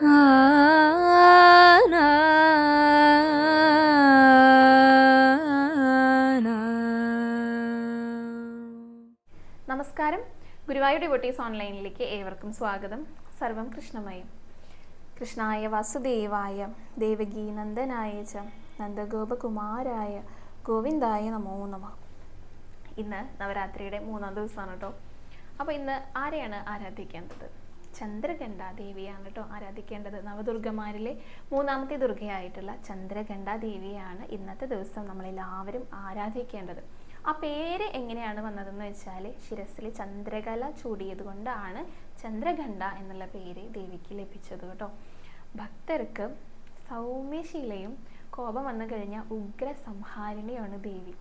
നമസ്കാരം. ഗുരുവായൂർ ഡിവോട്ടീസ് ഓൺലൈനിലേക്ക് ഏവർക്കും സ്വാഗതം. സർവം കൃഷ്ണമയം. കൃഷ്ണായ വാസുദേവായ ദേവകി നന്ദനായ ച നന്ദഗോപകുമാരായ ഗോവിന്ദായ നമോ നമ. ഇന്ന് നവരാത്രിയുടെ മൂന്നാം ദിവസമാണ് കേട്ടോ അപ്പോൾ ഇന്ന് ആരെയാണ് ആരാധിക്കേണ്ടത്? ചന്ദ്രഗണ്ഡ ദേവിയാണ് കേട്ടോ ആരാധിക്കേണ്ടത്. നവദുർഗമാരിലെ മൂന്നാമത്തെ ദുർഗയായിട്ടുള്ള ചന്ദ്രഗണ്ഡ ദേവിയാണ് ഇന്നത്തെ ദിവസം നമ്മളെല്ലാവരും ആരാധിക്കേണ്ടത്. ആ പേര് എങ്ങനെയാണ് വന്നതെന്ന് വെച്ചാൽ ശിരസിൽ ചന്ദ്രകല ചൂടിയത് കൊണ്ടാണ് ചന്ദ്രഗണ്ഡ എന്നുള്ള പേര് ദേവിക്ക് ലഭിച്ചത് കേട്ടോ. ഭക്തർക്ക് സൗമ്യശീലയും കോപം വന്നു കഴിഞ്ഞാൽ ഉഗ്ര സംഹാരിണിയാണ് ദേവി.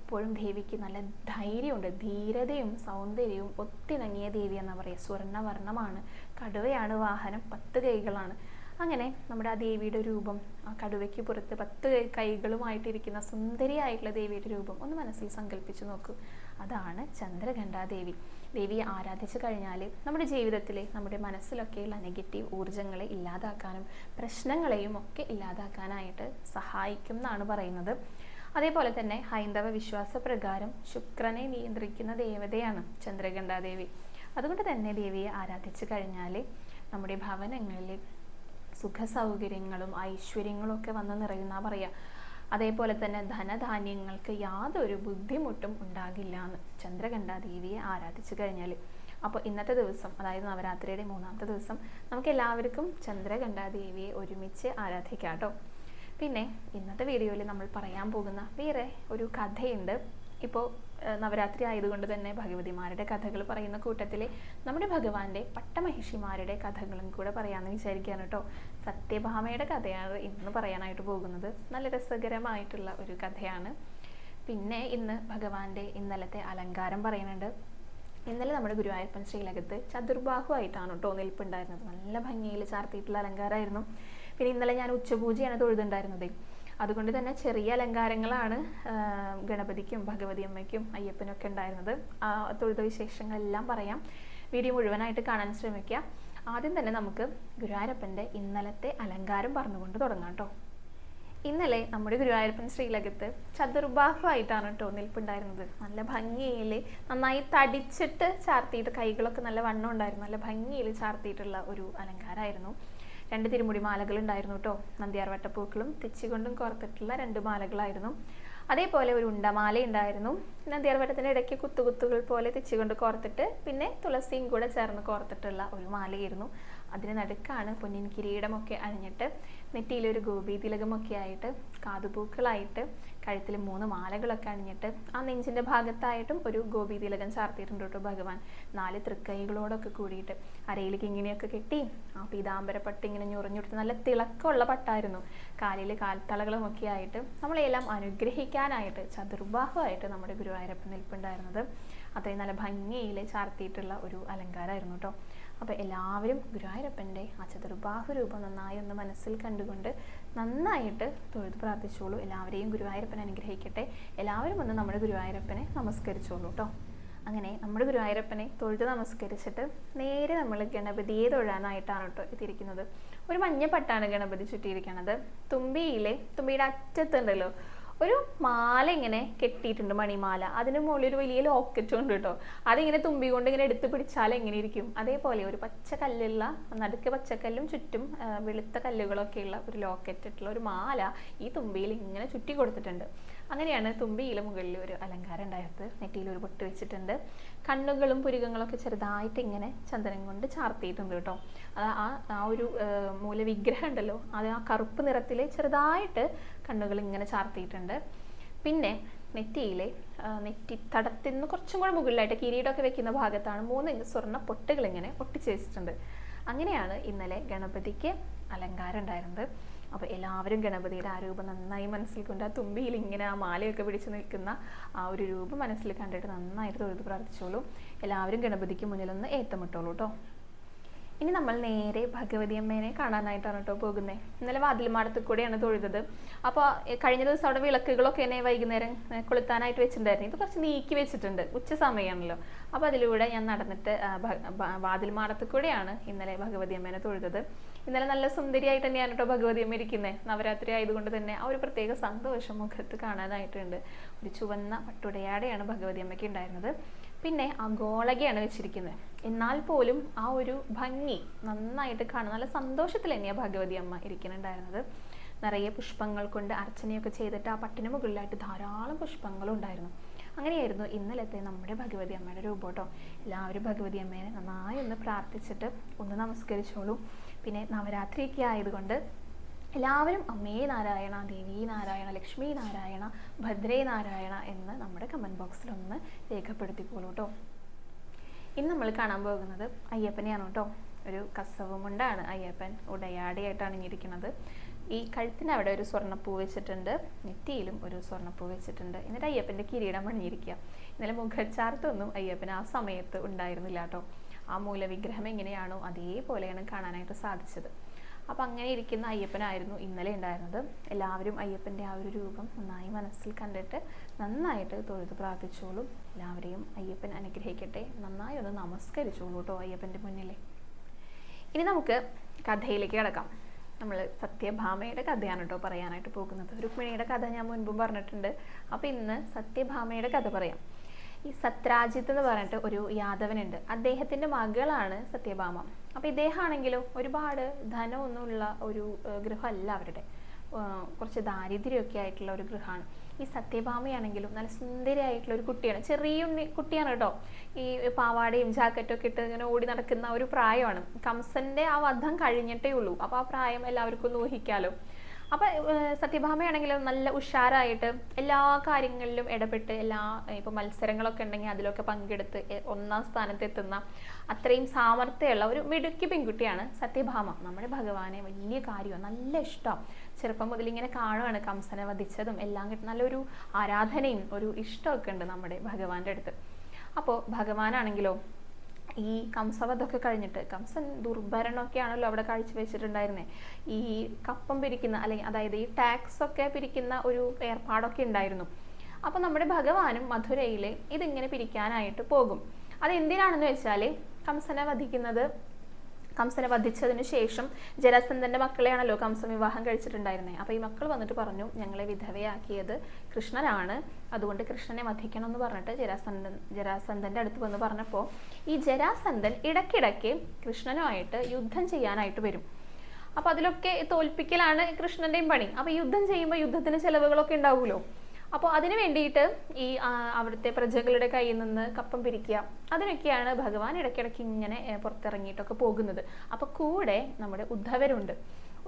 എപ്പോഴും ദേവിക്ക് നല്ല ധൈര്യമുണ്ട്. ധീരതയും സൗന്ദര്യവും ഒത്തിണങ്ങിയ ദേവി എന്നാ പറയുക സ്വർണവർണമാണ്. കടുവയാണ് വാഹനം പത്ത് കൈകളാണ്. അങ്ങനെ നമ്മുടെ ആ ദേവിയുടെ രൂപം ആ കടുവയ്ക്ക് പുറത്ത് പത്ത് കൈകളുമായിട്ടിരിക്കുന്ന സുന്ദരിയായിട്ടുള്ള ദേവിയുടെ രൂപം ഒന്ന് മനസ്സിൽ സങ്കല്പിച്ച് നോക്കൂ. അതാണ് ചന്ദ്രഘണ്ഠാദേവി ദേവിയെ ആരാധിച്ചു കഴിഞ്ഞാൽ നമ്മുടെ ജീവിതത്തിലെ നമ്മുടെ മനസ്സിലൊക്കെയുള്ള നെഗറ്റീവ് ഊർജങ്ങളെ ഇല്ലാതാക്കാനും പ്രശ്നങ്ങളെയും ഒക്കെ ഇല്ലാതാക്കാനായിട്ട് സഹായിക്കും എന്നാണ് പറയുന്നത്. അതേപോലെ തന്നെ ഹൈന്ദവ വിശ്വാസ പ്രകാരം ശുക്രനെ നിയന്ത്രിക്കുന്ന ദേവതയാണ് ചന്ദ്രഘണ്ഠാദേവി അതുകൊണ്ട് തന്നെ ദേവിയെ ആരാധിച്ചു കഴിഞ്ഞാൽ നമ്മുടെ ഭവനങ്ങളിൽ സുഖ സൗകര്യങ്ങളും ഐശ്വര്യങ്ങളും ഒക്കെ വന്ന് നിറയുന്ന പറയാ. അതേപോലെ തന്നെ ധനധാന്യങ്ങൾക്ക് യാതൊരു ബുദ്ധിമുട്ടും ഉണ്ടാകില്ല എന്ന് ചന്ദ്രകണ്ഠാദേവിയെ ആരാധിച്ചു കഴിഞ്ഞാൽ അപ്പോൾ ഇന്നത്തെ ദിവസം അതായത് നവരാത്രിയുടെ മൂന്നാമത്തെ ദിവസം നമുക്ക് എല്ലാവർക്കും ചന്ദ്രകണ്ഠാദേവിയെ ഒരുമിച്ച് ആരാധിക്കാം കേട്ടോ. പിന്നെ ഇന്നത്തെ വീഡിയോയിൽ നമ്മൾ പറയാൻ പോകുന്ന വേറെ ഒരു കഥയുണ്ട്. ഇപ്പോൾ നവരാത്രി ആയതുകൊണ്ട് തന്നെ ഭഗവതിമാരുടെ കഥകൾ പറയുന്ന കൂട്ടത്തിൽ നമ്മുടെ ഭഗവാന്റെ പട്ടമഹിഷിമാരുടെ കഥകളും കൂടെ പറയാമെന്ന് വിചാരിക്കുകയാണ് കേട്ടോ. സത്യഭാമയുടെ കഥയാണ് ഇന്ന് പറയാനായിട്ട് പോകുന്നത്. നല്ല രസകരമായിട്ടുള്ള ഒരു കഥയാണ്. പിന്നെ ഇന്ന് ഭഗവാന്റെ ഇന്നലത്തെ അലങ്കാരം പറയുന്നുണ്ട്. ഇന്നലെ നമ്മുടെ ഗുരുവായൂരപ്പൻ ശ്രീലകത്ത് ചതുർബാഹു ആയിട്ടാണ് കേട്ടോ നിൽപ്പുണ്ടായിരുന്നത്. നല്ല ഭംഗിയിൽ ചാർത്തിയിട്ടുള്ള അലങ്കാരമായിരുന്നു. പിന്നെ ഇന്നലെ ഞാൻ ഉച്ചപൂജയാണ് തൊഴുതുണ്ടായിരുന്നത്. അതുകൊണ്ട് തന്നെ ചെറിയ അലങ്കാരങ്ങളാണ് ഗണപതിക്കും ഭഗവതി അമ്മയ്ക്കും അയ്യപ്പനും ഒക്കെ ഉണ്ടായിരുന്നത്. ആ തൊഴുത വിശേഷങ്ങളെല്ലാം പറയാം. വീഡിയോ മുഴുവനായിട്ട് കാണാൻ ശ്രമിക്കുക. ആദ്യം തന്നെ നമുക്ക് ഗുരുവായൂരപ്പന്റെ ഇന്നലത്തെ അലങ്കാരം പറഞ്ഞുകൊണ്ട് തുടങ്ങാം കേട്ടോ. ഇന്നലെ നമ്മുടെ ഗുരുവായൂരപ്പൻ ശ്രീലകത്ത് ചതുർബാഹുവായിട്ടാണ് കേട്ടോ നിൽപ്പുണ്ടായിരുന്നത്. നല്ല ഭംഗിയിൽ നന്നായി തടിച്ചിട്ട് ചാർത്തിയിട്ട് കൈകളൊക്കെ നല്ല വണ്ണം ഉണ്ടായിരുന്നു. നല്ല ഭംഗിയിൽ ചാർത്തിയിട്ടുള്ള ഒരു അലങ്കാരമായിരുന്നു. രണ്ട് തിരുമുടി മാലകൾ ഉണ്ടായിരുന്നു കേട്ടോ നന്ദിയാർ വട്ടപ്പൂക്കളും തെച്ചികൊണ്ടും കോർത്തിട്ടുള്ള രണ്ട് മാലകളായിരുന്നു. അതേപോലെ ഒരു ഉണ്ടമാല ഉണ്ടായിരുന്നു. നന്ദിയാർ വട്ടത്തിന്റെ ഇടയ്ക്ക് കുത്തുകുത്തുകൾ പോലെ തെച്ചികൊണ്ട് കോർത്തിട്ട് പിന്നെ തുളസിയും കൂടെ ചേർന്ന് കോർത്തിട്ടുള്ള ഒരു മാലയായിരുന്നു. അതിന് നടുക്കാണ് പൊന്നിൻ കിരീടമൊക്കെ അണിഞ്ഞിട്ട് നെറ്റിയിലൊരു ഗോപി തിലകമൊക്കെ ആയിട്ട് കാതുപൂക്കളായിട്ട് കഴുത്തിൽ മൂന്ന് മാലകളൊക്കെ അണിഞ്ഞിട്ട് ആ നെഞ്ചിന്റെ ഭാഗത്തായിട്ടും ഒരു ഗോപി തിലകം ചാർത്തിയിട്ടുണ്ട് കേട്ടോ ഭഗവാൻ. നാല് തൃക്കൈകളോടൊക്കെ കൂടിയിട്ട് അരയിലേക്ക് ഇങ്ങനെയൊക്കെ കെട്ടി ആ പീതാംബര പട്ട് ഇങ്ങനെ ഞൊറിഞ്ഞുകൊടുത്ത് നല്ല തിളക്കമുള്ള പട്ടായിരുന്നു. കാലിൽ കാൽത്തളകളും ഒക്കെ ആയിട്ട് നമ്മളെല്ലാം അനുഗ്രഹിക്കാനായിട്ട് ചതുർവാഹമായിട്ട് നമ്മുടെ ഗുരുവായൂരപ്പൻ നിൽപ്പുണ്ടായിരുന്നത്. അത്രയും നല്ല ഭംഗിയിൽ ചാർത്തിയിട്ടുള്ള ഒരു അലങ്കാരമായിരുന്നു കേട്ടോ അപ്പോൾ എല്ലാവരും ഗുരുവായൂരപ്പന്റെ ആ ചതുർബാഹു രൂപം നന്നായി ഒന്ന് മനസ്സിൽ കണ്ടുകൊണ്ട് നന്നായിട്ട് തൊഴുത് പ്രാർത്ഥിച്ചോളൂ. എല്ലാവരെയും ഗുരുവായൂരപ്പൻ അനുഗ്രഹിക്കട്ടെ. എല്ലാവരും ഒന്ന് നമ്മുടെ ഗുരുവായൂരപ്പനെ നമസ്കരിച്ചോളൂ കേട്ടോ അങ്ങനെ നമ്മുടെ ഗുരുവായൂരപ്പനെ തൊഴുത് നമസ്കരിച്ചിട്ട് നേരെ നമ്മൾ ഗണപതിയെ തൊഴാനായിട്ടാണ് കേട്ടോ എത്തിയിരിക്കുന്നത് ഒരു മഞ്ഞപ്പട്ടാണ് ഗണപതി ചുറ്റിയിരിക്കുന്നത് തുമ്പിയിലെ തുമ്പിയുടെ അറ്റത്തുണ്ടല്ലോ ഒരു മാല ഇങ്ങനെ കെട്ടിയിട്ടുണ്ട് മണിമാല. അതിന് മുകളിൽ ഒരു വലിയ ലോക്കറ്റ് ഉണ്ട് കേട്ടോ. അതിങ്ങനെ തുമ്പി കൊണ്ട് ഇങ്ങനെ എടുത്ത് പിടിച്ചാൽ എങ്ങനെ ഇരിക്കും? അതേപോലെ ഒരു പച്ച കല്ലുള്ള നടുക്ക് പച്ചക്കല്ലും ചുറ്റും വെളുത്ത കല്ലുകളൊക്കെയുള്ള ഒരു ലോക്കറ്റ് ഇട്ടുള്ള ഒരു മാല ഈ തുമ്പിയിൽ ഇങ്ങനെ ചുറ്റി കൊടുത്തിട്ടുണ്ട്. അങ്ങനെയാണ് തുമ്പിയിലെ മുകളിൽ ഒരു അലങ്കാരം ഉണ്ടായത്. നെറ്റിയിൽ ഒരു പൊട്ട് വെച്ചിട്ടുണ്ട്. കണ്ണുകളും പുരികങ്ങളൊക്കെ ചെറുതായിട്ട് ഇങ്ങനെ ചന്ദനം കൊണ്ട് ചാർത്തിയിട്ടുണ്ട് കേട്ടോ. അത് ആ ആ ഒരു മൂല മൂലവിഗ്രഹം ഉണ്ടല്ലോ അത് ആ കറുപ്പ് നിറത്തിൽ ചെറുതായിട്ട് കണ്ണുകൾ ഇങ്ങനെ ചാർത്തിയിട്ടുണ്ട്. പിന്നെ നെറ്റിയിലെ നെറ്റി തടത്തിൽ നിന്ന് കുറച്ചും കൂടെ മുകളിലായിട്ട് കിരീടമൊക്കെ വെക്കുന്ന ഭാഗത്താണ് മൂന്ന് സ്വർണ പൊട്ടുകൾ ഇങ്ങനെ ഒട്ടിച്ച് വെച്ചിട്ടുണ്ട്. അങ്ങനെയാണ് ഇന്നലെ ഗണപതിക്ക് അലങ്കാരം ഉണ്ടായിരുന്നത്. അപ്പോൾ എല്ലാവരും ഗണപതിയുടെ ആ രൂപം നന്നായി മനസ്സിൽ കൊണ്ട് ആ തുമ്പിയിൽ ഇങ്ങനെ ആ മാലയൊക്കെ പിടിച്ചു നിൽക്കുന്ന ആ ഒരു രൂപം മനസ്സിൽ കണ്ടിട്ട് നന്നായിട്ട് തൊഴുത് പ്രാർത്ഥിച്ചോളൂ. എല്ലാവരും ഗണപതിക്ക് മുന്നിലൊന്ന് ഏത്തമിട്ടോളൂ കേട്ടോ ഇനി നമ്മൾ നേരെ ഭഗവതി അമ്മേനെ കാണാനായിട്ടാണ് കേട്ടോ പോകുന്നത് ഇന്നലെ വാതിൽമാടത്ത് കൂടെയാണ് തൊഴുതത്. അപ്പോൾ കഴിഞ്ഞ ദിവസം അവിടെ വിളക്കുകളൊക്കെ എന്നെ വൈകുന്നേരം കൊളുത്താനായിട്ട് വെച്ചിട്ടുണ്ടായിരുന്നു. ഇത് കുറച്ച് നീക്കി വെച്ചിട്ടുണ്ട്. ഉച്ച സമയമാണല്ലോ. അപ്പോൾ അതിലൂടെ ഞാൻ നടന്നിട്ട് ആ, ഭ- ഭ- വാതിൽ മാടത്ത് കൂടെയാണ് ഇന്നലെ ഭഗവതി അമ്മേനെ തൊഴുതത്. ഇന്നലെ നല്ല സുന്ദരിയായി തന്നെയാണ് കേട്ടോ ഭഗവതി അമ്മ ഇരിക്കുന്നത് നവരാത്രി ആയതുകൊണ്ട് തന്നെ ആ ഒരു പ്രത്യേക സന്തോഷം മുഖത്ത് കാണാനായിട്ടുണ്ട്. ഒരു ചുവന്ന പട്ടുടയാടെയാണ് ഭഗവതി അമ്മയ്ക്ക് ഉണ്ടായിരുന്നത്. പിന്നെ ആ ഗോളകയാണ് വെച്ചിരിക്കുന്നത് എന്നാൽ പോലും ആ ഒരു ഭംഗി നന്നായിട്ട് കാണാൻ നല്ല സന്തോഷത്തിൽ തന്നെയാണ് ഭഗവതി അമ്മ ഇരിക്കുന്നുണ്ടായിരുന്നത്. നിറയെ പുഷ്പങ്ങൾ കൊണ്ട് അർച്ചനയൊക്കെ ചെയ്തിട്ട് ആ പട്ടിന് മുകളിലായിട്ട് ധാരാളം പുഷ്പങ്ങളും ഉണ്ടായിരുന്നു അങ്ങനെയായിരുന്നു ഇന്നലത്തെ നമ്മുടെ ഭഗവതി അമ്മയുടെ രൂപം കേട്ടോ. എല്ലാവരും ഭഗവതി അമ്മേനെ നന്നായി ഒന്ന് പ്രാർത്ഥിച്ചിട്ട് ഒന്ന് നമസ്കരിച്ചോളൂ. പിന്നെ നവരാത്രിയൊക്കെ ആയതുകൊണ്ട് എല്ലാവരും അമ്മേ നാരായണ ദേവി നാരായണ ലക്ഷ്മി നാരായണ ഭദ്രേ നാരായണ എന്ന് നമ്മുടെ കമന്റ് ബോക്സിൽ ഒന്ന് രേഖപ്പെടുത്തിക്കോളൂ കേട്ടോ. ഇന്ന് നമ്മൾ കാണാൻ പോകുന്നത് അയ്യപ്പനെയാണ് കേട്ടോ. ഒരു കസവ് മുണ്ടാണ് അയ്യപ്പൻ ഉടയാടിയായിട്ടാണ് ഇരിക്കുന്നത്. ഈ കഴുത്തിന് അവിടെ ഒരു സ്വർണപ്പൂ വെച്ചിട്ടുണ്ട്. നെറ്റിയിലും ഒരു സ്വർണപ്പൂ വെച്ചിട്ടുണ്ട്. എന്നിട്ട് അയ്യപ്പന്റെ കിരീടം അണിഞ്ഞിരിക്കുക. ഇന്നലെ മുഖച്ചാർത്തൊന്നും അയ്യപ്പന് ആ സമയത്ത് ഉണ്ടായിരുന്നില്ല കേട്ടോ. ആ മൂലവിഗ്രഹം എങ്ങനെയാണോ അതേപോലെയാണ് കാണാനായിട്ട് സാധിച്ചത്. അപ്പം അങ്ങനെ ഇരിക്കുന്ന അയ്യപ്പനായിരുന്നു ഇന്നലെ ഉണ്ടായിരുന്നത്. എല്ലാവരും അയ്യപ്പന്റെ ആ ഒരു രൂപം നന്നായി മനസ്സിൽ കണ്ടിട്ട് നന്നായിട്ട് തൊഴുത് പ്രാർത്ഥിച്ചോളും. എല്ലാവരെയും അയ്യപ്പൻ അനുഗ്രഹിക്കട്ടെ. നന്നായി ഒന്ന് നമസ്കരിച്ചോളൂ കേട്ടോ അയ്യപ്പന്റെ മുന്നിലെ. ഇനി നമുക്ക് കഥയിലേക്ക് കിടക്കാം. നമ്മൾ സത്യഭാമയുടെ കഥയാണ് കേട്ടോ പറയാനായിട്ട് പോകുന്നത്. രുക്മിണിയുടെ കഥ ഞാൻ മുൻപും പറഞ്ഞിട്ടുണ്ട്. അപ്പോൾ ഇന്ന് സത്യഭാമയുടെ കഥ പറയാം. ഈ സത്രാജിത്ത് എന്ന് പറഞ്ഞിട്ട് ഒരു യാദവനുണ്ട്. അദ്ദേഹത്തിന്റെ മകളാണ് സത്യഭാമ. അപ്പോൾ ഇദ്ദേഹമാണെങ്കിലും ഒരുപാട് ധനമൊന്നുമുള്ള ഒരു ഗൃഹമല്ല അവരുടെ. കുറച്ച് ദാരിദ്ര്യമൊക്കെ ആയിട്ടുള്ള ഒരു ഗൃഹമാണ് ഈ സത്യഭാമയാണെങ്കിലും നല്ല സുന്ദരിയായിട്ടുള്ള ഒരു കുട്ടിയാണ്. ചെറിയ ഉണ്ണി കുട്ടിയാണ് കേട്ടോ. ഈ പാവാടയും ജാക്കറ്റും ഒക്കെ ഇട്ട് ഇങ്ങനെ ഓടി നടക്കുന്ന ഒരു പ്രായമാണ്. കംസന്റെ ആ വധം കഴിഞ്ഞിട്ടേ ഉള്ളൂ. അപ്പോൾ ആ പ്രായം എല്ലാവർക്കും ഒന്ന് ഊഹിക്കാലോ. അപ്പൊ സത്യഭാമയാണെങ്കിലും നല്ല ഉഷാറായിട്ട് എല്ലാ കാര്യങ്ങളിലും ഇടപെട്ട് എല്ലാ ഇപ്പൊ മത്സരങ്ങളൊക്കെ ഉണ്ടെങ്കിൽ അതിലൊക്കെ പങ്കെടുത്ത് ഒന്നാം സ്ഥാനത്ത് എത്തുന്ന അത്രയും സാമർത്ഥ്യമുള്ള ഒരു മിടുക്കി പെൺകുട്ടിയാണ് സത്യഭാമ. നമ്മുടെ ഭഗവാനെ വലിയ കാര്യമാണ്. നല്ല ഇഷ്ടം. ചെറുപ്പം മുതൽ ഇങ്ങനെ കാണുവാണ് കംസനെ വധിച്ചതും എല്ലാം കിട്ടും നല്ലൊരു ആരാധനയും ഒരു ഇഷ്ടമൊക്കെ ഉണ്ട് നമ്മുടെ ഭഗവാന്റെ അടുത്ത്. അപ്പോൾ ഭഗവാനാണെങ്കിലോ ഈ കംസവധമൊക്കെ കഴിഞ്ഞിട്ട് കംസൻ ദുർഭരണമൊക്കെയാണല്ലോ അവിടെ കാഴ്ചവെച്ചിട്ടുണ്ടായിരുന്നത് ഈ കപ്പം പിരിക്കുന്ന അല്ലെങ്കിൽ അതായത് ഈ ടാക്സ് ഒക്കെ പിരിക്കുന്ന ഒരു ഏർപ്പാടൊക്കെ ഉണ്ടായിരുന്നു. അപ്പോൾ നമ്മുടെ ഭഗവാനും മധുരയിൽ ഇതിങ്ങനെ പിരിക്കാനായിട്ട് പോകും. അതെന്തിനാണെന്ന് വെച്ചാൽ കംസനെ വധിക്കുന്നത് കംസനെ വധിച്ചതിന് ശേഷം ജരാസന്ധന്റെ മക്കളെയാണല്ലോ കംസൻ വിവാഹം കഴിച്ചിട്ടുണ്ടായിരുന്നത് അപ്പോൾ ഈ മക്കൾ വന്നിട്ട് പറഞ്ഞു ഞങ്ങളെ വിധവയാക്കിയത് കൃഷ്ണനാണ്. അതുകൊണ്ട് കൃഷ്ണനെ വധിക്കണം എന്ന് പറഞ്ഞിട്ട് ജരാസന്ധൻ ജരാസന്ധന്റെ അടുത്ത് വന്ന് പറഞ്ഞപ്പോൾ ഈ ജരാസന്ധൻ ഇടയ്ക്കിടയ്ക്ക് കൃഷ്ണനുമായിട്ട് യുദ്ധം ചെയ്യാനായിട്ട് വരും. അപ്പൊ അതിലൊക്കെ തോൽപ്പിക്കലാണ് കൃഷ്ണന്റെയും പണി. അപ്പൊ യുദ്ധം ചെയ്യുമ്പോൾ യുദ്ധത്തിന് ചെലവുകളൊക്കെ ഉണ്ടാവുമല്ലോ. അപ്പോൾ അതിന് വേണ്ടിയിട്ട് ഈ അവിടുത്തെ പ്രജകളുടെ കയ്യിൽ നിന്ന് കപ്പം പിരിക്കുക അതിനൊക്കെയാണ് ഭഗവാൻ ഇടയ്ക്കിടയ്ക്ക് ഇങ്ങനെ പുറത്തിറങ്ങിയിട്ടൊക്കെ പോകുന്നത്. അപ്പോൾ കൂടെ നമ്മുടെ ഉദ്ധവരുണ്ട്.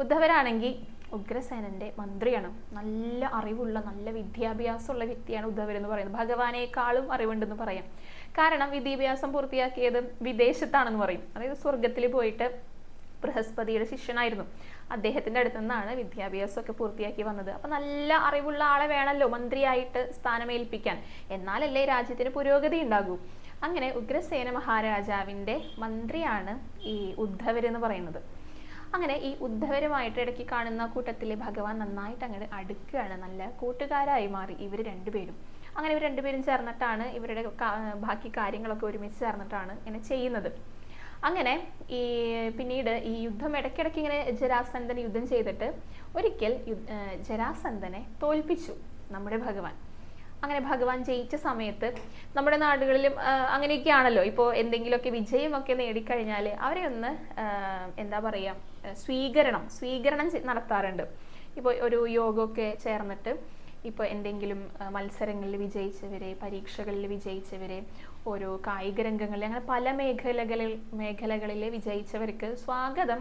ഉദ്ധവരാണെങ്കിൽ ഉഗ്രസേനന്റെ മന്ത്രിയാണ്. നല്ല അറിവുള്ള നല്ല വിദ്യാഭ്യാസമുള്ള വ്യക്തിയാണ് ഉദ്ധവർ എന്ന് പറയുന്നത്. ഭഗവാനേക്കാളും അറിവുണ്ടെന്ന് പറയാം. കാരണം വിദ്യാഭ്യാസം പൂർത്തിയാക്കിയത് വിദേശത്താണെന്ന് പറയും. അതായത് സ്വർഗത്തിൽ പോയിട്ട് ബൃഹസ്പതിയുടെ ശിഷ്യനായിരുന്നു. അദ്ദേഹത്തിന്റെ അടുത്തു നിന്നാണ് വിദ്യാഭ്യാസം ഒക്കെ പൂർത്തിയാക്കി വന്നത്. അപ്പം നല്ല അറിവുള്ള ആളെ വേണമല്ലോ മന്ത്രിയായിട്ട് സ്ഥാനമേൽപ്പിക്കാൻ. എന്നാലല്ലേ രാജ്യത്തിന് പുരോഗതി ഉണ്ടാകൂ. അങ്ങനെ ഉഗ്രസേന മഹാരാജാവിന്റെ മന്ത്രിയാണ് ഈ ഉദ്ധവർ എന്ന് പറയുന്നത്. അങ്ങനെ ഈ ഉദ്ധവരുമായിട്ട് ഇടയ്ക്ക് കാണുന്ന കൂട്ടത്തിൽ ഭഗവാൻ നന്നായിട്ട് അങ്ങോട്ട് അടുക്കുകയാണ്. നല്ല കൂട്ടുകാരായി മാറി ഇവർ രണ്ടുപേരും. അങ്ങനെ ഇവർ രണ്ടുപേരും ചേർന്നിട്ടാണ് ഇവരുടെ ബാക്കി കാര്യങ്ങളൊക്കെ ഒരുമിച്ച് ചേർന്നിട്ടാണ് ഇങ്ങനെ ചെയ്യുന്നത്. അങ്ങനെ ഈ പിന്നീട് ഈ യുദ്ധം ഇടയ്ക്കിടയ്ക്ക് ഇങ്ങനെ ജരാസന്ധൻ യുദ്ധം ചെയ്തിട്ട് ഒരിക്കൽ ജരാസന്ധനെ തോൽപ്പിച്ചു നമ്മുടെ ഭഗവാൻ. അങ്ങനെ ഭഗവാൻ ജയിച്ച സമയത്ത് നമ്മുടെ നാടുകളിലും അങ്ങനെയൊക്കെയാണല്ലോ. ഇപ്പോൾ എന്തെങ്കിലുമൊക്കെ വിജയമൊക്കെ നേടിക്കഴിഞ്ഞാൽ അവരെ ഒന്ന് എന്താ പറയുക സ്വീകരണം സ്വീകരണം നടത്താറുണ്ട്. ഇപ്പോൾ ഒരു യോഗമൊക്കെ ചേർന്നിട്ട് ഇപ്പോൾ എന്തെങ്കിലും മത്സരങ്ങളിൽ വിജയിച്ചവരെ പരീക്ഷകളിൽ വിജയിച്ചവരെ ഓരോ കായിക രംഗങ്ങളിൽ അങ്ങനെ പല മേഖലകളിൽ മേഖലകളിൽ വിജയിച്ചവർക്ക് സ്വാഗതം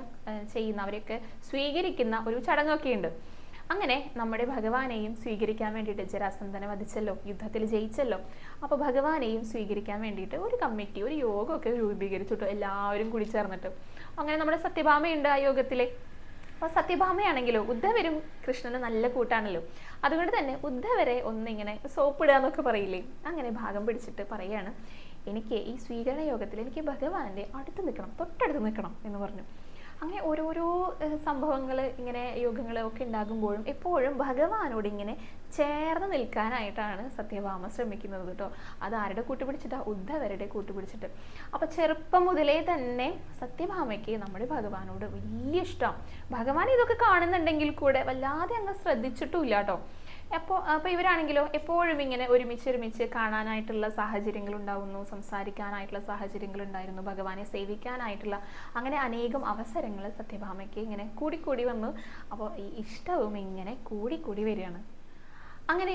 ചെയ്യുന്നവരൊക്കെ സ്വീകരിക്കുന്ന ഒരു ചടങ്ങൊക്കെ ഉണ്ട് അങ്ങനെ നമ്മുടെ ഭഗവാനെയും സ്വീകരിക്കാൻ വേണ്ടിയിട്ട് ജരാസന്ധനെ വധിച്ചല്ലോ യുദ്ധത്തിൽ ജയിച്ചല്ലോ. അപ്പോൾ ഭഗവാനെയും സ്വീകരിക്കാൻ വേണ്ടിയിട്ട് ഒരു കമ്മിറ്റി ഒരു യോഗമൊക്കെ രൂപീകരിച്ചിട്ടു എല്ലാവരും കൂടി ചേർന്നിട്ട്. അങ്ങനെ നമ്മുടെ സത്യഭാമയുണ്ട് ആ യോഗത്തിലെ. അപ്പോൾ സത്യഭാമയാണെങ്കിലോ ഉദ്ധവരും കൃഷ്ണനും നല്ല കൂട്ടാണല്ലോ. അതുകൊണ്ട് തന്നെ ഉദ്ധവരെ ഒന്നിങ്ങനെ സോപ്പിടുക എന്നൊക്കെ പറയില്ലേ? അങ്ങനെ ഭാഗം പിടിച്ചിട്ട് പറയാണ് എനിക്ക് ഈ സ്വീകരണ യോഗത്തിൽ എനിക്ക് ഭഗവാന്റെ അടുത്ത് നിൽക്കണം തൊട്ടടുത്ത് നിൽക്കണം എന്ന് പറഞ്ഞു. അങ്ങനെ ഓരോരോ സംഭവങ്ങൾ ഇങ്ങനെ യോഗങ്ങൾ ഒക്കെ ഉണ്ടാകുമ്പോഴും എപ്പോഴും ഭഗവാനോട് ഇങ്ങനെ ചേർന്ന് നിൽക്കാനായിട്ടാണ് സത്യഭാമ ശ്രമിക്കുന്നത് കേട്ടോ. അത് ആരുടെ കൂട്ടുപിടിച്ചിട്ടാ? ഉദ്ധവരുടെ കൂട്ടുപിടിച്ചിട്ട്. അപ്പൊ ചെറുപ്പം മുതലേ തന്നെ സത്യഭാമയ്ക്ക് നമ്മുടെ ഭഗവാനോട് വലിയ ഇഷ്ടം. ഭഗവാൻ ഇതൊക്കെ കാണുന്നുണ്ടെങ്കിൽ കൂടെ വല്ലാതെ അങ്ങ് ശ്രദ്ധിച്ചിട്ടുമില്ല കേട്ടോ. അപ്പോൾ അപ്പോൾ ഇവരാണെങ്കിലോ? എപ്പോഴും ഇങ്ങനെ ഒരുമിച്ച് ഒരുമിച്ച് കാണാനായിട്ടുള്ള സാഹചര്യങ്ങൾ ഉണ്ടാവുന്നു സംസാരിക്കാനായിട്ടുള്ള സാഹചര്യങ്ങൾ ഉണ്ടായിരുന്നു ഭഗവാനെ സേവിക്കാനായിട്ടുള്ള അങ്ങനെ അനേകം അവസരങ്ങൾ സത്യഭാമയ്ക്ക് ഇങ്ങനെ കൂടിക്കൂടി വന്നു. അപ്പോൾ ഈ ഇഷ്ടവും ഇങ്ങനെ കൂടിക്കൂടി വരികയാണ്. അങ്ങനെ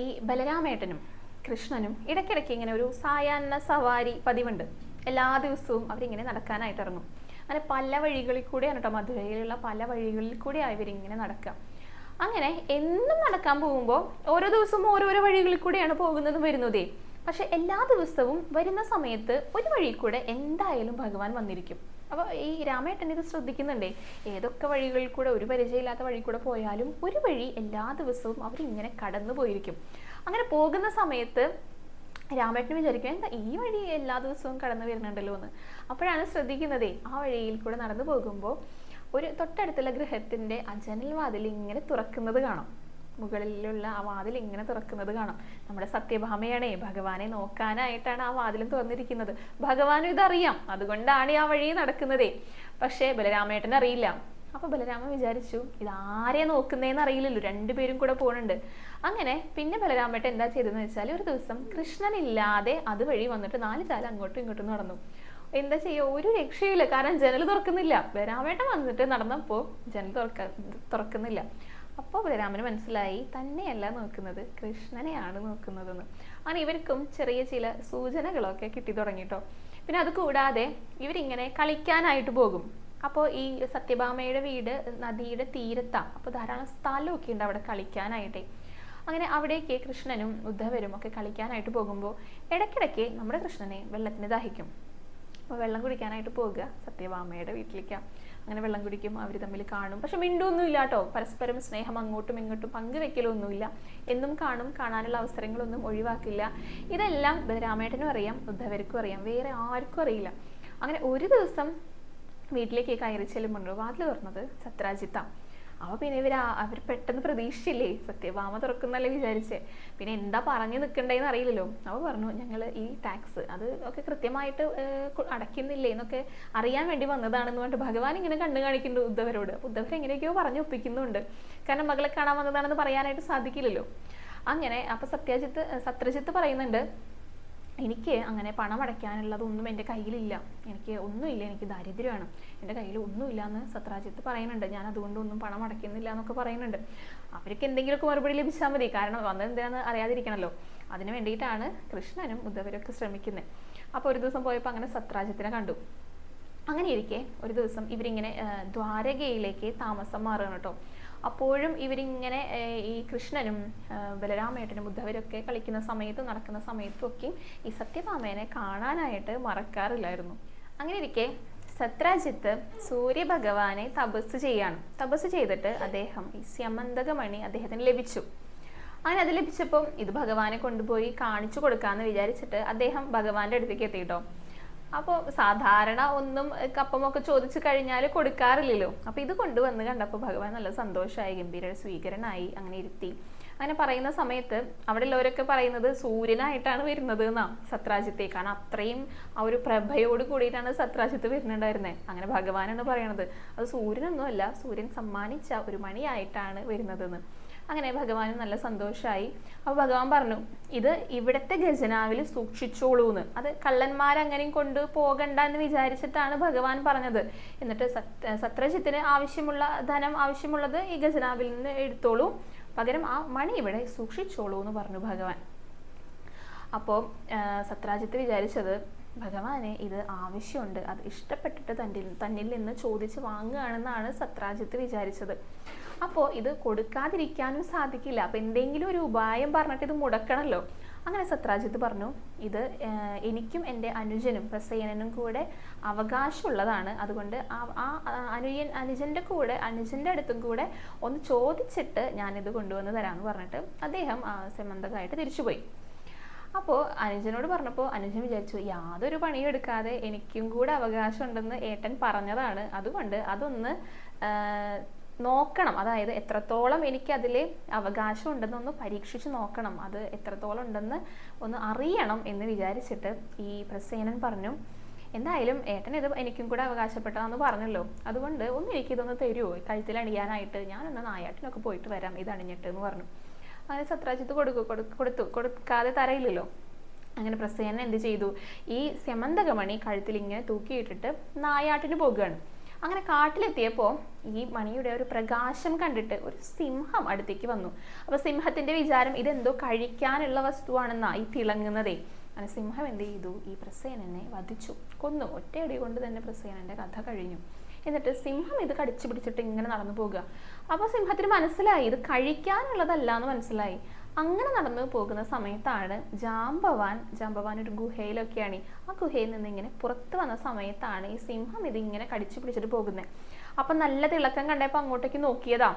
ഈ ബലരാമേട്ടനും കൃഷ്ണനും ഇടയ്ക്കിടയ്ക്ക് ഇങ്ങനെ ഒരു സായാഹ്ന സവാരി പതിവുണ്ട്. എല്ലാ ദിവസവും അവരിങ്ങനെ നടക്കാനായിട്ട് ഇറങ്ങും. അങ്ങനെ പല വഴികളിൽ കൂടെയാണ് കേട്ടോ മധുരയിലുള്ള പല വഴികളിൽ കൂടെയാണ് ഇവരിങ്ങനെ നടക്കുക അങ്ങനെ എന്നും നടക്കാൻ പോകുമ്പോൾ ഓരോ ദിവസവും ഓരോരോ വഴികളിൽ കൂടെയാണ് പോകുന്നതും വരുന്നതേ. പക്ഷെ എല്ലാ ദിവസവും വരുന്ന സമയത്ത് ഒരു വഴി കൂടെ എന്തായാലും ഭഗവാൻ വന്നിരിക്കും. അപ്പോൾ ഈ രാമേട്ടൻ ഇത് ശ്രദ്ധിക്കുന്നുണ്ടേ? ഏതൊക്കെ വഴികളിൽ കൂടെ ഒരു പരിചയമില്ലാത്ത വഴി കൂടെ പോയാലും ഒരു വഴി എല്ലാ ദിവസവും അവരിങ്ങനെ കടന്നു പോയിരിക്കും. അങ്ങനെ പോകുന്ന സമയത്ത് രാമേട്ടന് വിചാരിക്കും എന്താ ഈ വഴി എല്ലാ ദിവസവും കടന്നു വരുന്നുണ്ടല്ലോ എന്ന്? അപ്പോഴാണ് ശ്രദ്ധിക്കുന്നതേ ആ വഴിയിൽ കൂടെ നടന്നു പോകുമ്പോൾ ഒരു തൊട്ടടുത്തുള്ള ഗൃഹത്തിന്റെ അജനൽ വാതിൽ ഇങ്ങനെ തുറക്കുന്നത് കാണാം. മുകളിലുള്ള ആ വാതിൽ ഇങ്ങനെ തുറക്കുന്നത് കാണാം. നമ്മുടെ സത്യഭാമയാണേ ഭഗവാനെ നോക്കാനായിട്ടാണ് ആ വാതിലും തുറന്നിരിക്കുന്നത്. ഭഗവാനും ഇതറിയാം. അതുകൊണ്ടാണ് ആ വഴി നടക്കുന്നതേ. പക്ഷേ ബലരാമേട്ടൻ അറിയില്ല. അപ്പൊ ബലരാമൻ വിചാരിച്ചു ഇതാരെ നോക്കുന്നേന്ന് അറിയില്ലല്ലോ. രണ്ടുപേരും കൂടെ പോകുന്നുണ്ട് അങ്ങനെ പിന്നെ ബലരാമേട്ടൻ എന്താ ചെയ്തതെന്ന് വെച്ചാൽ ഒരു ദിവസം കൃഷ്ണൻ കൃഷ്ണനില്ലാതെ അതുവഴി വന്നിട്ട് നാല് ചാല അങ്ങോട്ടും ഇങ്ങോട്ടും നടന്നു. എന്താ ചെയ്യുക ഒരു രക്ഷയില്ല കാരണം ജനൽ തുറക്കുന്നില്ല. ബലരാമേട്ടൻ വന്നിട്ട് നടന്നപ്പോ ജനൽ തുറക്ക തുറക്കുന്നില്ല. അപ്പോൾ ബലരാമന് മനസ്സിലായി തന്നെയല്ല നോക്കുന്നത് കൃഷ്ണനെയാണ് നോക്കുന്നതെന്ന്. അങ്ങനെ ഇവർക്കും ചെറിയ ചില സൂചനകളൊക്കെ കിട്ടി തുടങ്ങിട്ടോ. പിന്നെ അത് കൂടാതെ ഇവരിങ്ങനെ കളിക്കാനായിട്ട് പോകും. അപ്പോൾ ഈ സത്യഭാമയുടെ വീട് നദിയുടെ തീരത്താണ് അപ്പോൾ ധാരാളം സ്ഥലമൊക്കെ ഉണ്ട് അവിടെ കളിക്കാനായിട്ടേ. അങ്ങനെ അവിടേക്ക് കൃഷ്ണനും ഉദ്ധവരും ഒക്കെ കളിക്കാനായിട്ട് പോകുമ്പോൾ ഇടയ്ക്കിടയ്ക്ക് നമ്മുടെ കൃഷ്ണനെ വെള്ളത്തിന് ദാഹിക്കും. വെള്ളം കുടിക്കാനായിട്ട് പോകുക സത്യഭാമയുടെ വീട്ടിലേക്കാണ് അങ്ങനെ വെള്ളം കുടിക്കും അവർ തമ്മിൽ കാണും. പക്ഷെ മിണ്ടൊന്നുമില്ല കേട്ടോ. പരസ്പരം സ്നേഹം അങ്ങോട്ടും ഇങ്ങോട്ടും പങ്കുവെക്കലൊന്നുമില്ല. എന്നും കാണും കാണാനുള്ള അവസരങ്ങളൊന്നും ഒഴിവാക്കില്ല. ഇതെല്ലാം രാമേട്ടനും അറിയാം ഉദ്ധവർക്കും അറിയാം. വേറെ ആർക്കും അറിയില്ല. അങ്ങനെ ഒരു ദിവസം വീട്ടിലേക്ക് കയറി ചെല്ലുമ്പോൾ വാതിൽ തുറന്നത്. സത്രാജിത്താണ് അവ പിന്നെ ഇവർ അവർ പെട്ടെന്ന് പ്രതീക്ഷിച്ചില്ലേ? സത്യഭാമ തുറക്കുന്നല്ലേ വിചാരിച്ചേ. പിന്നെ എന്താ പറഞ്ഞു നിൽക്കണ്ടേന്ന് അറിയില്ലല്ലോ. അവ പറഞ്ഞു ഞങ്ങൾ ഈ ടാക്സ് അത് ഒക്കെ കൃത്യമായിട്ട് അടയ്ക്കുന്നില്ലേ എന്നൊക്കെ അറിയാൻ വേണ്ടി വന്നതാണെന്ന് പറഞ്ഞിട്ട് ഭഗവാൻ ഇങ്ങനെ കണ്ണു കാണിക്കുന്നുണ്ട് ഉദ്ധവരോട്. അപ്പൊ ഉദ്ധവർ എങ്ങനെയൊക്കെയോ പറഞ്ഞു ഒപ്പിക്കുന്നുണ്ട്. കാരണം മകളെ കാണാൻ വന്നതാണെന്ന് പറയാനായിട്ട് സാധിക്കില്ലല്ലോ. അങ്ങനെ അപ്പൊ സത്യാജിത്ത് സത്രജിത്ത് പറയുന്നുണ്ട് എനിക്ക് അങ്ങനെ പണം അടയ്ക്കാനുള്ളതൊന്നും എന്റെ കയ്യിലില്ല. എനിക്ക് ഒന്നുമില്ല എനിക്ക് ദാരിദ്ര്യമാണ്. എന്റെ കയ്യിൽ ഒന്നുമില്ല എന്ന് സത്രാജിത്ത് പറയുന്നുണ്ട്. ഞാൻ അതുകൊണ്ട് ഒന്നും പണം അടയ്ക്കുന്നില്ല എന്നൊക്കെ പറയുന്നുണ്ട്. അവർക്ക് എന്തെങ്കിലുമൊക്കെ മറുപടി ലഭിച്ചാൽ മതി. കാരണം വന്നത് എന്തിനാന്ന് അറിയാതിരിക്കണമല്ലോ അതിനു വേണ്ടിയിട്ടാണ് കൃഷ്ണനും ഉദ്ധവരൊക്കെ ശ്രമിക്കുന്നത് അപ്പോൾ ഒരു ദിവസം പോയപ്പോൾ അങ്ങനെ സത്രാജിത്തിനെ കണ്ടു. അങ്ങനെ ഇരിക്കെ ഒരു ദിവസം ഇവരിങ്ങനെ ദ്വാരകയിലേക്ക് താമസം മാറുകയാണ് കേട്ടോ. അപ്പോഴും ഇവരിങ്ങനെ ഈ കൃഷ്ണനും ബലരാമേട്ടനും ബുദ്ധവരൊക്കെ കളിക്കുന്ന സമയത്തും നടക്കുന്ന സമയത്തും ഒക്കെ ഈ സത്യഭാമേനെ കാണാനായിട്ട് മറക്കാറില്ലായിരുന്നു. അങ്ങനെ ഇരിക്കെ സത്രാജിത്ത് സൂര്യഭഗവാനെ തപസ് ചെയ്യാണ്. തപസ് ചെയ്തിട്ട് അദ്ദേഹം ഈ സ്യമന്തകമണി അദ്ദേഹത്തിന് ലഭിച്ചു. അങ്ങനെ അത് ലഭിച്ചപ്പോൾ ഇത് ഭഗവാനെ കൊണ്ടുപോയി കാണിച്ചു കൊടുക്കാന്ന് വിചാരിച്ചിട്ട് അദ്ദേഹം ഭഗവാന്റെ അടുത്തേക്ക് എത്തിയിട്ടോ. അപ്പോൾ സാധാരണ ഒന്നും കപ്പമൊക്കെ ചോദിച്ചു കഴിഞ്ഞാൽ കൊടുക്കാറില്ലല്ലോ. അപ്പോൾ ഇത് കൊണ്ടുവന്ന് കണ്ടപ്പോൾ ഭഗവാൻ നല്ല സന്തോഷമായി ഗംഭീര സ്വീകരണമായി അങ്ങനെ ഇരുത്തി. അങ്ങനെ പറയുന്ന സമയത്ത് അവിടെ ഉള്ളവരൊക്കെ പറയുന്നത് സൂര്യനായിട്ടാണ് വരുന്നത് എന്നാ സത്രാജിത്തെ അത്രയും ആ ഒരു പ്രഭയോട് കൂടിയിട്ടാണ് സത്രാജിത്ത് വരുന്നുണ്ടായിരുന്നത് അങ്ങനെ ഭഗവാനാണ് പറയണത്. അത് സൂര്യനൊന്നുമല്ല സൂര്യൻ സമ്മാനിച്ച ഒരു മണിയായിട്ടാണ് വരുന്നതെന്ന്. അങ്ങനെ ഭഗവാൻ നല്ല സന്തോഷമായി അപ്പോൾ ഭഗവാൻ പറഞ്ഞു ഇത് ഇവിടത്തെ ഖജനാവിൽ സൂക്ഷിച്ചോളൂന്ന്. അത് കള്ളന്മാരങ്ങനെയും കൊണ്ട് പോകണ്ട എന്ന് വിചാരിച്ചിട്ടാണ് ഭഗവാൻ പറഞ്ഞത്. എന്നിട്ട് സത് സത്രജിത്തിന് ആവശ്യമുള്ള ധനം ആവശ്യമുള്ളത് ഈ ഖജനാവിൽ നിന്ന് എടുത്തോളൂ. പകരം ആ മണി ഇവിടെ സൂക്ഷിച്ചോളൂ എന്ന് പറഞ്ഞു ഭഗവാൻ. അപ്പോൾ സത്രാജിത്ത് വിചാരിച്ചത് ഭഗവാനെ ഇത് ആവശ്യമുണ്ട്. അത് ഇഷ്ടപ്പെട്ടിട്ട് തന്നിൽ തന്നിൽ നിന്ന് ചോദിച്ച് വാങ്ങുകയാണെന്നാണ് സത്രാജിത്ത് വിചാരിച്ചത്. അപ്പോൾ ഇത് കൊടുക്കാതിരിക്കാനും സാധിക്കില്ല. അപ്പം എന്തെങ്കിലും ഒരു ഉപായം പറഞ്ഞിട്ട് ഇത് മുടക്കണമല്ലോ അങ്ങനെ സത്രാജിത്ത് പറഞ്ഞു ഇത് എനിക്കും എന്റെ അനുജനും പ്രസേനനും കൂടെ അവകാശമുള്ളതാണ്. അതുകൊണ്ട് ആ- അനുയൻ അനുജന്റെ കൂടെ അനുജന്റെ അടുത്തും കൂടെ ഒന്ന് ചോദിച്ചിട്ട് ഞാനിത് കൊണ്ടുവന്ന് തരാമെന്ന് പറഞ്ഞിട്ട് അദ്ദേഹം സെമന്തകമായിട്ട് തിരിച്ചുപോയി. അപ്പോൾ അനുജനോട് പറഞ്ഞപ്പോൾ അനുജൻ വിചാരിച്ചു യാതൊരു പണിയും എടുക്കാതെ എനിക്കും കൂടെ അവകാശമുണ്ടെന്ന് ഏട്ടൻ പറഞ്ഞതാണ്. അതുകൊണ്ട് അതൊന്ന് നോക്കണം. അതായത് എത്രത്തോളം എനിക്ക് എനിക്കതിൽ അവകാശം ഉണ്ടെന്നൊന്ന് പരീക്ഷിച്ച് നോക്കണം. അത് എത്രത്തോളം ഉണ്ടെന്ന് ഒന്ന് അറിയണം എന്ന് വിചാരിച്ചിട്ട് ഈ പ്രസേനൻ പറഞ്ഞു എന്തായാലും ഏട്ടൻ ഇത് എനിക്കും കൂടെ അവകാശപ്പെട്ടതാന്ന് പറഞ്ഞല്ലോ. അതുകൊണ്ട് ഒന്ന് എനിക്കിതൊന്ന് തരുമോ കഴുത്തിൽ അണിയാനായിട്ട് ഞാനൊന്ന് നായാട്ടിനൊക്കെ പോയിട്ട് വരാം. ഇത് അണിഞ്ഞിട്ട് എന്ന് പറഞ്ഞു. അങ്ങനെ സത്രാജിത്ത് കൊടുക്കു കൊടു- കൊടുത്തു. കൊടുക്കാതെ തരയില്ലല്ലോ. അങ്ങനെ പ്രസേനൻ എന്ത് ചെയ്തു? ഈ സെമന്തകമണി കഴുത്തിൽ ഇങ്ങനെ തൂക്കിയിട്ടിട്ട് നായാട്ടിന് പോകുകയാണ്. അങ്ങനെ കാട്ടിലെത്തിയപ്പോൾ ഈ മണിയുടെ ഒരു പ്രകാശം കണ്ടിട്ട് ഒരു സിംഹം അടുത്തേക്ക് വന്നു. അപ്പൊ സിംഹത്തിന്റെ വിചാരം ഇതെന്തോ കഴിക്കാനുള്ള വസ്തുവാണെന്നാ ഈ തിളങ്ങുന്നതേ. അങ്ങനെ സിംഹം എന്ത് ചെയ്തു? ഈ പ്രസേനനെ വധിച്ചു. കൊന്നു. ഒറ്റയടി കൊണ്ട് തന്നെ പ്രസേനന്റെ കഥ കഴിഞ്ഞു. എന്നിട്ട് സിംഹം ഇത് കടിച്ചു പിടിച്ചിട്ട് ഇങ്ങനെ നടന്നു പോകുക അപ്പോൾ സിംഹത്തിന് മനസ്സിലായി ഇത് കഴിക്കാനുള്ളതല്ല എന്ന് മനസ്സിലായി. അങ്ങനെ നടന്നു പോകുന്ന സമയത്താണ് ജാമ്പവാൻ ജാമ്പവാൻ ഒരു ഗുഹയിലൊക്കെയാണ്. ആ ഗുഹയിൽ നിന്ന് ഇങ്ങനെ പുറത്ത് വന്ന സമയത്താണ് ഈ സിംഹം ഇത് ഇങ്ങനെ കടിച്ചു പിടിച്ചിട്ട് പോകുന്നത് അപ്പം നല്ല തിളക്കം കണ്ടപ്പോൾ അങ്ങോട്ടേക്ക് നോക്കിയതാ.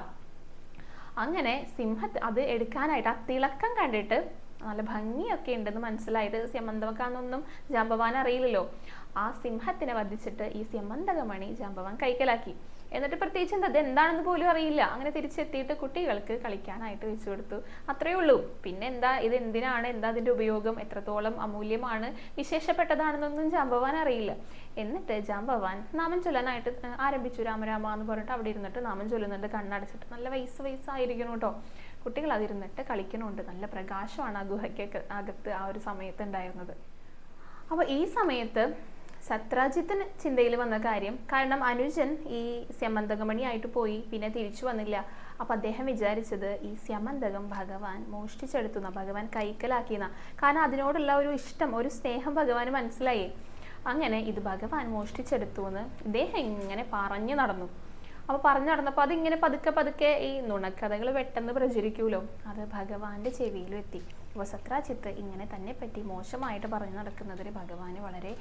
അങ്ങനെ സിംഹ അത് എടുക്കാനായിട്ട് ആ തിളക്കം കണ്ടിട്ട് നല്ല ഭംഗിയൊക്കെ ഉണ്ടെന്ന് മനസ്സിലായിട്ട് സ്യമന്തവക്കാന്നൊന്നും ജാമ്പവാൻ അറിയില്ലല്ലോ. ആ സിംഹത്തിനെ വധിച്ചിട്ട് ഈ സ്യമന്തകമണി ജാമ്പവാൻ കൈക്കലാക്കി. എന്നിട്ട് പ്രത്യേകിച്ച് എന്താ എന്താണെന്ന് പോലും അറിയില്ല. അങ്ങനെ തിരിച്ചെത്തിയിട്ട് കുട്ടികൾക്ക് കളിക്കാനായിട്ട് വെച്ചു കൊടുത്തു. അത്രയേ ഉള്ളൂ. പിന്നെ എന്താ ഇത് എന്തിനാണ് എന്താ അതിന്റെ ഉപയോഗം എത്രത്തോളം അമൂല്യമാണ് വിശേഷപ്പെട്ടതാണെന്നൊന്നും ജാമ്പവാൻ അറിയില്ല. എന്നിട്ട് ജാംബവാൻ നാമം ചൊല്ലാനായിട്ട് ആരംഭിച്ചു. രാമരാമ എന്ന് പറഞ്ഞിട്ട് അവിടെ ഇരുന്നിട്ട് നാമം ചൊല്ലുന്നുണ്ട്. കണ്ണടച്ചിട്ട് നല്ല വയസ്സ് വയസ്സായിരിക്കണം കേട്ടോ. കുട്ടികൾ അതിരുന്നിട്ട് കളിക്കണമുണ്ട് നല്ല പ്രകാശമാണ് ആ ഗുഹയ്ക്കൊക്കെ അകത്ത് ആ ഒരു സമയത്ത് ഉണ്ടായിരുന്നത്. അപ്പോൾ ഈ സമയത്ത് സത്രാജിത്തിന് ചിന്തയിൽ വന്ന കാര്യം. കാരണം അനുജൻ ഈ സ്യമന്തകമണിയായിട്ട് പോയി പിന്നെ തിരിച്ചു വന്നില്ല. അപ്പൊ അദ്ദേഹം വിചാരിച്ചത് ഈ സ്യമന്തകം ഭഗവാൻ മോഷ്ടിച്ചെടുത്തുന്ന ഭഗവാൻ കൈക്കലാക്കിയെന്ന കാരണം അതിനോടുള്ള ഒരു ഇഷ്ടം ഒരു സ്നേഹം ഭഗവാന് മനസ്സിലായി. അങ്ങനെ ഇത് ഭഗവാൻ മോഷ്ടിച്ചെടുത്തു എന്ന് ഇദ്ദേഹം ഇങ്ങനെ പറഞ്ഞു നടന്നു. അപ്പോൾ പറഞ്ഞു നടന്നപ്പോൾ അതിങ്ങനെ പതുക്കെ പതുക്കെ ഈ നുണക്കഥകൾ പെട്ടെന്ന് പ്രചരിക്കൂലോ? അത് ഭഗവാന്റെ ചെവിയിലും എത്തി. അപ്പോൾ ഇങ്ങനെ തന്നെ പറ്റി മോശമായിട്ട് പറഞ്ഞു നടക്കുന്നതിന് ഭഗവാന് വളരെ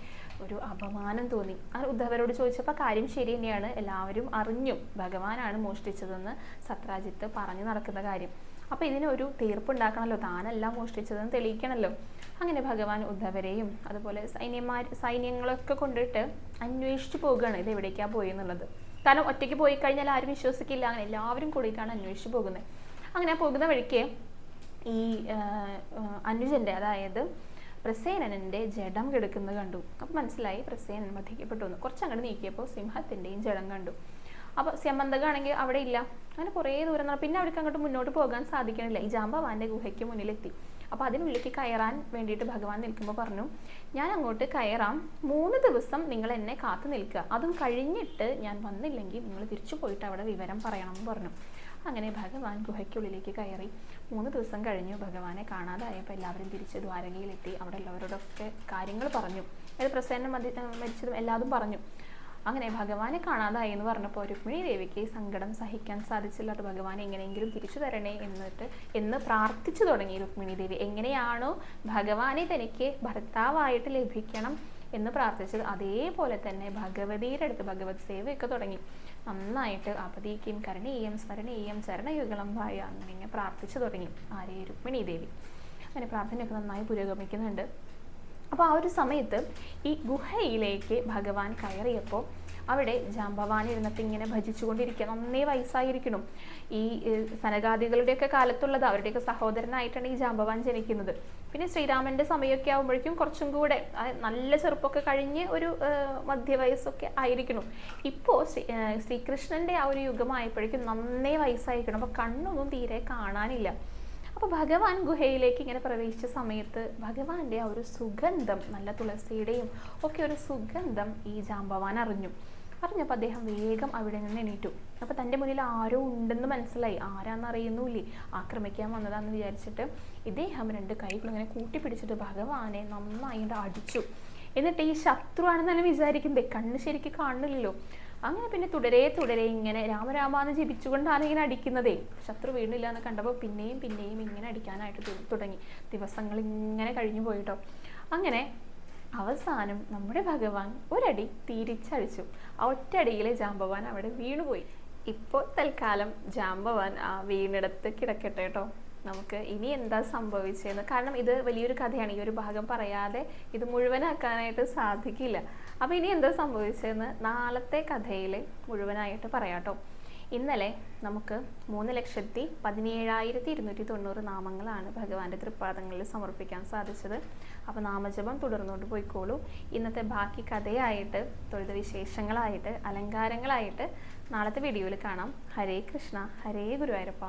ഒരു അപമാനം തോന്നി. ആ ഉദ്ധവരോട് ചോദിച്ചപ്പോൾ കാര്യം ശരി തന്നെയാണ്. എല്ലാവരും അറിഞ്ഞു ഭഗവാനാണ് മോഷ്ടിച്ചതെന്ന് സത്രാജിത്ത് പറഞ്ഞു നടക്കുന്ന കാര്യം. അപ്പോൾ ഇതിനൊരു തീർപ്പുണ്ടാക്കണമല്ലോ താനല്ല മോഷ്ടിച്ചതെന്ന് തെളിയിക്കണമല്ലോ അങ്ങനെ ഭഗവാൻ ഉദ്ധവരെയും അതുപോലെ സൈന്യന്മാർ സൈന്യങ്ങളൊക്കെ കൊണ്ടിട്ട് അന്വേഷിച്ചു പോകുകയാണ് ഇത് എവിടേക്കാണ് പോയി എന്നുള്ളത് കാരണം ഒറ്റയ്ക്ക് പോയി കഴിഞ്ഞാൽ ആരും വിശ്വസിക്കില്ല. അങ്ങനെ എല്ലാവരും കൂടിയിട്ടാണ് അന്വേഷിച്ചു പോകുന്നത്. അങ്ങനെ പോകുന്ന വഴിക്ക് ഈ അനുജന്റെ അതായത് പ്രസേനന്റെ ജഡം കിടക്കുന്നത് കണ്ടു. അപ്പൊ മനസ്സിലായി പ്രസേനൻ വധിക്കപ്പെട്ടു എന്ന്. കുറച്ച് അങ്ങോട്ട് നീക്കിയപ്പോൾ സിംഹത്തിന്റെയും ജഡം കണ്ടു. അപ്പൊ സ്യമന്തകാണെങ്കിൽ അവിടെ ഇല്ല. അങ്ങനെ കുറേ ദൂരം പിന്നെ അവർക്ക് അങ്ങോട്ട് മുന്നോട്ട് പോകാൻ സാധിക്കണില്ല. ഈ ജാമ്പവാന്റെ ഗുഹയ്ക്ക് മുന്നിലെത്തി. അപ്പൊ അതിനുള്ളിലേക്ക് കയറാൻ വേണ്ടിയിട്ട് ഭഗവാൻ നിൽക്കുമ്പോൾ പറഞ്ഞു ഞാൻ അങ്ങോട്ട് കയറാം. മൂന്ന് ദിവസം നിങ്ങൾ എന്നെ കാത്തു നിൽക്കുക. അതും കഴിഞ്ഞിട്ട് ഞാൻ വന്നില്ലെങ്കിൽ നിങ്ങൾ തിരിച്ചു പോയിട്ട് അവിടെ വിവരം പറയണം എന്ന് പറഞ്ഞു. അങ്ങനെ ഭഗവാൻ ഗുഹയ്ക്കുള്ളിലേക്ക് കയറി. മൂന്ന് ദിവസം കഴിഞ്ഞു ഭഗവാനെ കാണാതായപ്പോൾ എല്ലാവരും തിരിച്ച് ദ്വാരകയിലെത്തി. അവിടെ ഉള്ളവരോടൊക്കെ കാര്യങ്ങൾ പറഞ്ഞു. അതായത് പ്രസേനം മതി മരിച്ചതും എല്ലാതും പറഞ്ഞു. അങ്ങനെ ഭഗവാനെ കാണാതായി എന്ന് പറഞ്ഞപ്പോൾ രുക്മിണി ദേവിക്ക് സങ്കടം സഹിക്കാൻ സാധിച്ചില്ല. അത് ഭഗവാൻ എങ്ങനെയെങ്കിലും തിരിച്ചു തരണേ എന്നിട്ട് എന്ന് പ്രാർത്ഥിച്ചു തുടങ്ങി രുക്മിണി ദേവി. എങ്ങനെയാണോ ഭഗവാനെ തനിക്ക് ഭർത്താവായിട്ട് ലഭിക്കണം. എന്ന് പ്രാർത്ഥിച്ചത്. അതേപോലെ തന്നെ ഭഗവതിയുടെ അടുത്ത് ഭഗവത് സേവയൊക്കെ തുടങ്ങി. നന്നായിട്ട് അപതീക്കും കരണീയം സ്മരണീയം ചരണയുഗളം വായ അങ്ങനെ പ്രാർത്ഥിച്ചു തുടങ്ങി. ആരേ രുക്മിണി ദേവി. അങ്ങനെ പ്രാർത്ഥനയൊക്കെ നന്നായി പുരോഗമിക്കുന്നുണ്ട്. അപ്പോൾ ആ ഒരു സമയത്ത് ഈ ഗുഹയിലേക്ക് ഭഗവാൻ കയറിയപ്പോൾ അവിടെ ജാമ്പവാണി ഇരുന്നിട്ട് ഇങ്ങനെ ഭജിച്ചുകൊണ്ടിരിക്കുക. നന്നേ വയസ്സായിരിക്കണം. ഈ സനഗാദികളുടെയൊക്കെ കാലത്തുള്ളത് അവരുടെയൊക്കെ സഹോദരനായിട്ടാണ് ഈ ജാമ്പവാൻ ജനിക്കുന്നത്. പിന്നെ ശ്രീരാമന്റെ സമയമൊക്കെ ആകുമ്പോഴേക്കും കുറച്ചും കൂടെ നല്ല ചെറുപ്പമൊക്കെ കഴിഞ്ഞ് ഒരു മധ്യവയസ്സൊക്കെ ആയിരിക്കണം. ഇപ്പോൾ ശ്രീ ശ്രീകൃഷ്ണന്റെ ആ ഒരു യുഗമായപ്പോഴേക്കും നന്നേ വയസ്സായിരിക്കണം. അപ്പോൾ കണ്ണൊന്നും തീരെ കാണാനില്ല. അപ്പോൾ ഭഗവാൻ ഗുഹയിലേക്ക് ഇങ്ങനെ പ്രവേശിച്ച സമയത്ത് ഭഗവാന്റെ ആ ഒരു സുഗന്ധം നല്ല തുളസിയുടെയും ഒക്കെ ഒരു സുഗന്ധം ഈ ജാമ്പവാൻ അറിഞ്ഞു. അറിഞ്ഞപ്പോൾ അദ്ദേഹം വേഗം അവിടെ നിന്ന് എണീറ്റു. അപ്പോൾ തന്റെ മുന്നിൽ ആരോ ഉണ്ടെന്ന് മനസ്സിലായി. ആരാന്ന് അറിയുന്നില്ലേ ആക്രമിക്കാൻ വന്നതാണെന്ന് വിചാരിച്ചിട്ട് ഇദ്ദേഹം രണ്ട് കൈകൾ ഇങ്ങനെ കൂട്ടിപ്പിടിച്ചിട്ട് ഭഗവാനെ നന്നായി അടിച്ചു. എന്നിട്ട് ഈ ശത്രുവാണെന്ന് തന്നെ വിചാരിക്കുന്നത് കണ്ണ് ശരിക്ക് കാണുന്നില്ലല്ലോ. അങ്ങനെ പിന്നെ തുടരെ തുടരെ ഇങ്ങനെ രാമരാമ എന്ന് ജപിച്ചുകൊണ്ടാണ് ഇങ്ങനെ അടിക്കുന്നതേ. ശത്രു വീണില്ല എന്ന് കണ്ടപ്പോൾ പിന്നെയും പിന്നെയും ഇങ്ങനെ അടിക്കാനായിട്ട് തുടങ്ങി. ദിവസങ്ങൾ ഇങ്ങനെ കഴിഞ്ഞു പോയിട്ടോ. അങ്ങനെ അവസാനം നമ്മുടെ ഭഗവാൻ ഒരടി തിരിച്ചടിച്ചു. ആ ഒറ്റടിയിലെ ജാമ്പവാൻ അവിടെ വീണുപോയി. ഇപ്പോൾ തൽക്കാലം ജാമ്പവാൻ ആ വീണിടത്ത് കിടക്കട്ടെ കേട്ടോ. നമുക്ക് ഇനി എന്താ സംഭവിച്ചതെന്ന് കാരണം ഇത് വലിയൊരു കഥയാണ്. ഈ ഒരു ഭാഗം പറയാതെ ഇത് മുഴുവനാക്കാനായിട്ട് സാധിക്കില്ല. അപ്പോൾ ഇനി എന്താ സംഭവിച്ചതെന്ന് നാളത്തെ കഥയിൽ മുഴുവനായിട്ട് പറയാട്ടോ ഇന്നലെ നമുക്ക് മൂന്ന് ലക്ഷത്തി പതിനേഴായിരത്തി ഇരുന്നൂറ്റി തൊണ്ണൂറ് നാമങ്ങളാണ് ഭഗവാന്റെ തൃപ്പാദങ്ങളിൽ സമർപ്പിക്കാൻ സാധിച്ചത്. അപ്പോൾ നാമജപം തുടർന്നുകൊണ്ട് പോയിക്കോളൂ. ഇന്നത്തെ ബാക്കി കഥയായിട്ട് തൊഴുത വിശേഷങ്ങളായിട്ട് അലങ്കാരങ്ങളായിട്ട് നാളത്തെ വീഡിയോയിൽ കാണാം. ഹരേ കൃഷ്ണ ഹരേ ഗുരുവായൂരപ്പ.